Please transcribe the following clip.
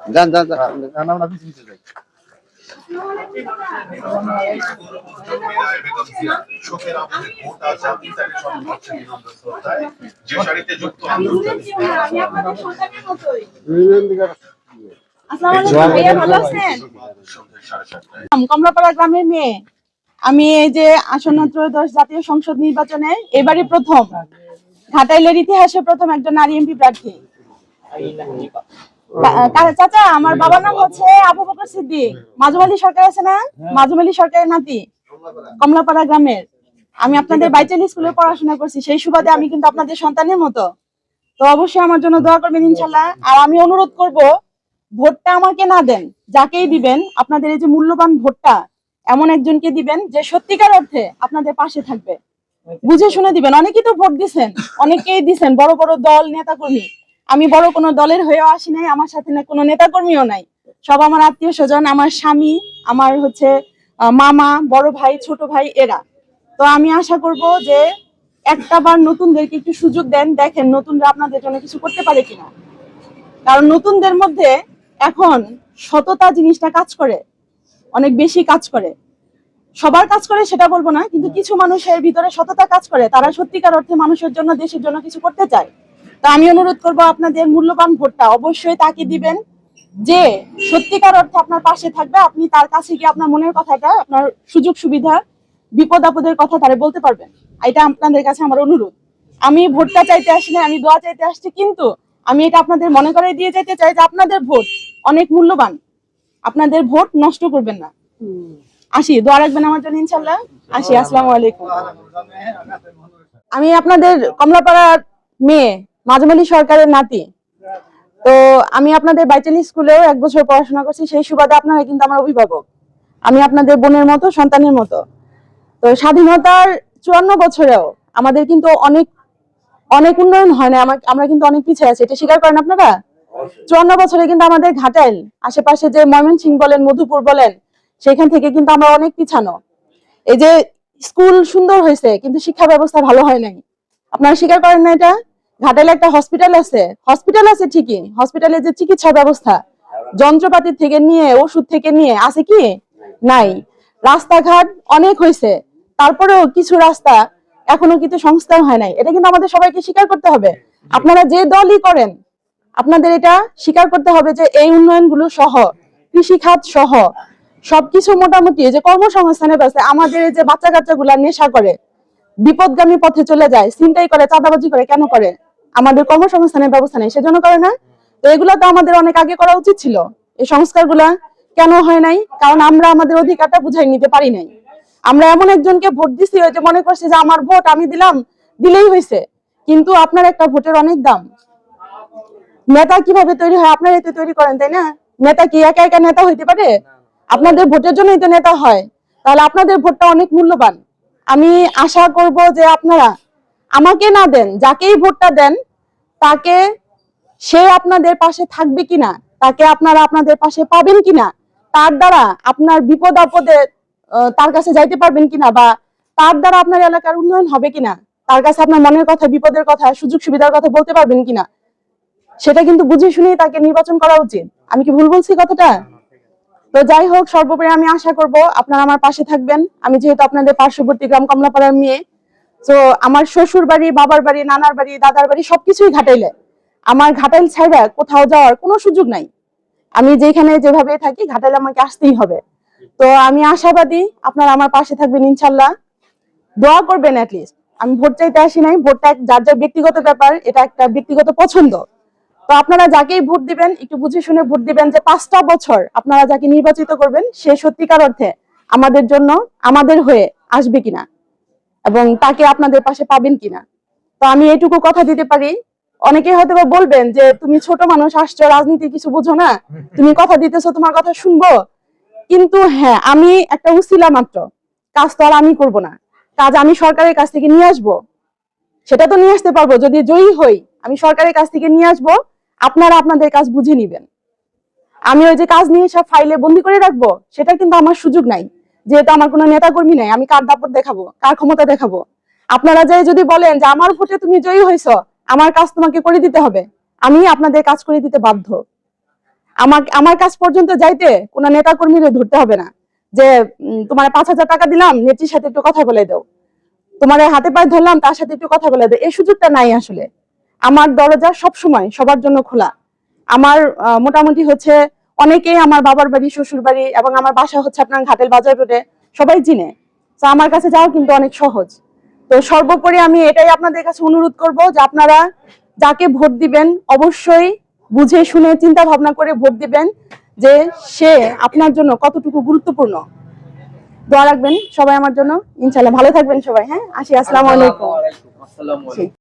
যান যান যান। আমরা যাই কমলাপাড়া গ্রামের মেয়ে। আমি এই যে আসন্ন ত্রয়োদশ জাতীয় সংসদ নির্বাচনে এবারই প্রথম, ঘাটাইলের ইতিহাসে প্রথম একজন নারী এমপি প্রার্থী। চাচা আমার বাবার নাম হচ্ছে আবু বকর সিদ্দিক। মাজুমালি সরকার আছে না? মাজুমালি সরকারের নাতি। কমলাপাড়া। গ্রামের। আমি আপনাদের বাইচেল স্কুলে পড়াশোনা করছি। সেই সুবাদে আমি কিন্তু আপনাদের সন্তানের মতো। তো অবশ্যই আমার জন্য দোয়া করবেন ইনশাল্লাহ। আর আমি অনুরোধ করব ভোটটা আমাকে না দেন যাকেই দিবেন আপনাদের এই যে মূল্যবান ভোটটা এমন একজনকে দিবেন যে সত্যিকার অর্থে আপনাদের পাশে থাকবে। বুঝে শুনে দিবেন। অনেকেই তো ভোট দিছেন অনেকেই দিছেন বড় বড় দল নেতা কর্মী আমি বড় কোনো দলের হয়েও আসি নাই, আমার সাথে না কোনো নেতা কর্মীও নাই। সব আমার আত্মীয় স্বজন, আমার স্বামী, আমার হচ্ছে মামা, বড় ভাই, ছোট ভাই, এরা। তো আমি আশা করব যে একটা বার নতুনদেরকে একটু সুযোগ দেন, দেখেন নতুনরা আপনাদের জন্য কিছু করতে পারে কিনা। কারণ নতুনদের মধ্যে এখন সততা জিনিসটা কাজ করে, অনেক বেশি কাজ করে। সবার কাজ করে সেটা বলব না, কিন্তু কিছু মানুষের ভিতরে সততা কাজ করে, তারা সত্যিকার অর্থে মানুষের জন্য, দেশের জন্য কিছু করতে চায়। তা আমি অনুরোধ করব আপনাদের মূল্যবান ভোটটা অবশ্যই তাকে দিবেন। যে সত্যিকার অর্থে আপনার পাশে থাকবে, আপনি তার কাছে গিয়ে আপনার মনের কথাটা, আপনার সুযোগ সুবিধা, বিপদ আপদের কথা তারা বলতে পারবেন। এটা আপনাদের কাছে আমার অনুরোধ। আমি ভোটটা চাইতে আসি না আমি দোয়া চাইতে আসছি, কিন্তু আমি এটা আপনাদের মনে করে দিয়ে যেতে চাই যে আপনাদের ভোট অনেক মূল্যবান। আপনাদের ভোট নষ্ট করবেন না। আসি, দোয়া রাখবেন আমার জন্য ইনশাল্লাহ আসি, আসসালামু আলাইকুম। আমি আপনাদের কমলাপাড়ার মেয়ে মাঝমালি সরকারের নাতি। তো আমি আপনাদের বাইচালি স্কুলেও এক বছর পড়াশোনা করছি সেই সুবাদে আপনারা কিন্তু আমার অভিভাবক। আমি আপনাদের বোনের মতো সন্তানের মতো। তো স্বাধীনতার চুয়ান্ন বছরেও আমাদের কিন্তু অনেক অনেক উন্নয়ন হয় না আমরা কিন্তু অনেক পিছিয়ে আছি। এটা স্বীকার করেন আপনারা? চুয়ান্ন বছরে কিন্তু আমাদের ঘাটাইল আশেপাশে যে ময়মনসিং বলেন মধুপুর বলেন সেখান থেকে কিন্তু আমরা অনেক পিছানো। এই যে স্কুল সুন্দর হয়েছে কিন্তু শিক্ষা ব্যবস্থা ভালো হয় নাই। আপনারা স্বীকার করেন না এটা? ঘাটাইলে একটা হসপিটাল আছে। হসপিটাল আছে ঠিকই। হসপিটালে যে চিকিৎসা ব্যবস্থা যন্ত্রপাতি থেকে নিয়ে ওষুধ থেকে নিয়ে আছে কি? নাই। রাস্তাঘাট অনেক হয়েছে। তারপরেও কিছু রাস্তা এখনও কিন্তু সংস্কার হয় নাই। এটা কিন্তু আমাদের সবাইকে স্বীকার করতে হবে। আপনারা যে দলই করেন আপনাদের এটা স্বীকার করতে হবে যে এই উন্নয়নগুলো সহ কৃষি খাত সহ সবকিছু মোটামুটি যে কর্মসংস্থানের ব্যবস্থা আমাদের এই যে বাচ্চা কাচ্চা গুলা নেশা করে বিপদগামী পথে চলে যায় চিন্তাই করে চাঁদাবাজি করে কেন করে? আমাদের কর্মসংস্থানের ব্যবস্থা নেই, সেজন্য করে না। তো এগুলো তো আমাদের অনেক আগে করা উচিত ছিল। এই সংস্কারগুলা কেন হয় নাই? কারণ আমরা আমাদের অধিকারটা বুঝাই নিতে পারি নাই। আমরা এমন একজনকে ভোট দিছি যে মনে করছি যে আমার ভোট আমি দিলাম, দিলেই হয়েছে। কিন্তু আপনার একটা ভোটের অনেক দাম। নেতা কীভাবে তৈরি হয়? আপনারাই এতে তৈরি করেন, তাই না? নেতা কি একা একা নেতা হইতে পারে? আপনাদের ভোটের জন্যই তো নেতা হয়। তাহলে আপনাদের ভোটটা অনেক মূল্যবান। আমি আশা করব যে আপনারা আমাকে না দেন, যাকেই ভোটটা দেন, তাকে সে আপনাদের পাশে থাকবে কিনা, তাকে আপনারা আপনাদের পাশে পাবেন কিনা, তার দ্বারা আপনার বিপদ আপদে তার কাছে যাইতে পারবেন কিনা বা তার দ্বারা আপনার এলাকার উন্নয়ন হবে কিনা, তার কাছে আপনার মনের কথা, বিপদের কথা, সুযোগ সুবিধার কথা বলতে পারবেন কিনা, সেটা কিন্তু বুঝে শুনেই তাকে নির্বাচন করা উচিত। আমি কি ভুল বলছি কথাটা? তো যাই হোক, সর্বোপরি আমি আশা করব আপনারা আমার পাশে থাকবেন। আমি যেহেতু আপনাদের পার্শ্ববর্তী গ্রাম কমলাপাড়ার মেয়ে তো আমার শ্বশুর বাড়ি, বাবার বাড়ি, নানার বাড়ি, দাদার বাড়ি সবকিছুই ঘাটাইলে। আমার ঘাটাইল ছাইরা কোথাও যাওয়ার কোনো সুযোগ নাই। আমি যেখানে যেভাবে থাকি, ঘাটাইলে আমাকে আসতেই হবে। তো আমি আশাবাদী আপনারা আমার পাশে থাকবেন ইনশাল্লাহ। দোয়া করবেন আমি ভোট চাইতে আসি নাই। ভোটটা যার যার ব্যক্তিগত ব্যাপার, এটা একটা ব্যক্তিগত পছন্দ। তো আপনারা যাকেই ভোট দিবেন, একটু বুঝে শুনে ভোট দিবেন যে পাঁচটা বছর আপনারা যাকে নির্বাচিত করবেন, সে সত্যিকার অর্থে আমাদের জন্য, আমাদের হয়ে আসবে কিনা। এবং তাকে আপনাদের পাশে পাবেন কিনা। তো আমি এটুকু কথা দিতে পারি। অনেকে হয়তো বলবেন যে, তুমি ছোট মানুষ, আসছো, রাজনীতি কিছু বুঝো না। তুমি কথা দিতেছো, তোমার কথা শুনব। কিন্তু হ্যাঁ আমি একটা উসিলা মাত্র। কাজ তো আর আমি করব না। কাজ আমি সরকারের কাছ থেকে নিয়ে আসব। সেটা তো নিয়ে আসতে পারব। যদি জয়ী হই, আমি সরকারের কাছ থেকে নিয়ে আসব। আপনারা আপনাদের কাজ বুঝে নিবেন। আমি ওই যে কাজ নিয়ে সব ফাইলে বন্দি করে রাখব, সেটা কিন্তু আমার সুযোগ নাই। যেহেতু আমার কোনো নেতা কর্মী নাই, আমি কার দাপট দেখাবো? কার ক্ষমতা দেখাবো? আপনারা যে যদি বলেন যে আমার ভোটে তুমি জয়ী হয়েছ, আমার কাজ তোমাকে করে দিতে হবে। আমি আপনাদের কাজ করে দিতে বাধ্য। আমার আমার কাছ পর্যন্ত যাইতে কোনো নেতা কর্মীরে ধরতে হবে না। যে তোমার পাঁচ হাজার টাকা দিলাম, নেত্রীর সাথে একটু কথা বলে দাও। তোমার হাতে পায়ে ধরলাম, তার সাথে একটু কথা বলে দাও। এই সুযোগটা নাই আসলে। আমার দরজা সব সময় সবার জন্য খোলা। আমার মোটামুটি হচ্ছে অনেকেই আমার বাবার বাড়ি শ্বশুর বাড়ি এবং আমার বাসা হচ্ছে আপনার ঘাটেল বাজার রোডে। সবাই চিনে। তো আমার কাছে যাওয়া কিন্তু অনেক সহজ। তো সর্বোপরি আমি এটাই আপনাদের কাছে অনুরোধ করব যে আপনারা যাকে ভোট দিবেন অবশ্যই বুঝে শুনে চিন্তা ভাবনা করে ভোট দিবেন যে সে আপনার জন্য কতটুকু গুরুত্বপূর্ণ। দোয়া রাখবেন সবাই আমার জন্য। ইনশাল্লাহ ভালো থাকবেন সবাই হ্যাঁ? আসি আসসালামু আলাইকুম। আলাইকুম।